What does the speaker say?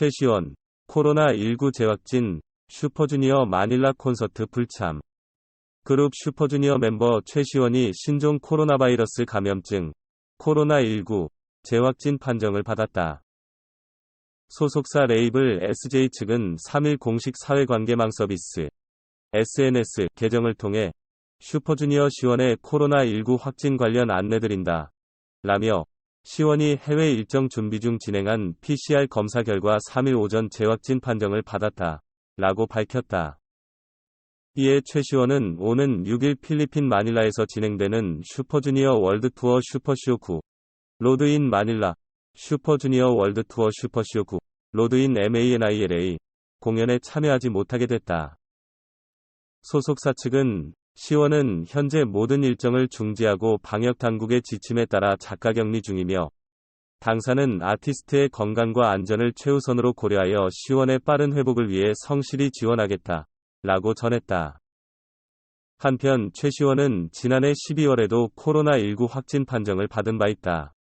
최시원, 코로나19 재확진, 슈퍼주니어 마닐라 콘서트 불참. 그룹 슈퍼주니어 멤버 최시원이 신종 코로나 바이러스 감염증, 코로나19, 재확진 판정을 받았다. 소속사 레이블 SJ 측은 3일 공식 사회관계망 서비스 SNS 계정을 통해 슈퍼주니어 시원의 코로나19 확진 관련 안내드린다. 라며 시원이 해외 일정 준비 중 진행한 PCR 검사 결과 3일 오전 재확진 판정을 받았다. 라고 밝혔다. 이에 최시원은 오는 6일 필리핀 마닐라에서 진행되는 슈퍼주니어 월드투어 슈퍼쇼 9 로드인 마닐라 슈퍼주니어 월드투어 슈퍼쇼 9 로드인 MANILA 공연에 참여하지 못하게 됐다. 소속사 측은 시원은 현재 모든 일정을 중지하고 방역당국의 지침에 따라 자가격리 중이며 당사는 아티스트의 건강과 안전을 최우선으로 고려하여 시원의 빠른 회복을 위해 성실히 지원하겠다. 라고 전했다. 한편 최 시원은 지난해 12월에도 코로나19 확진 판정을 받은 바 있다.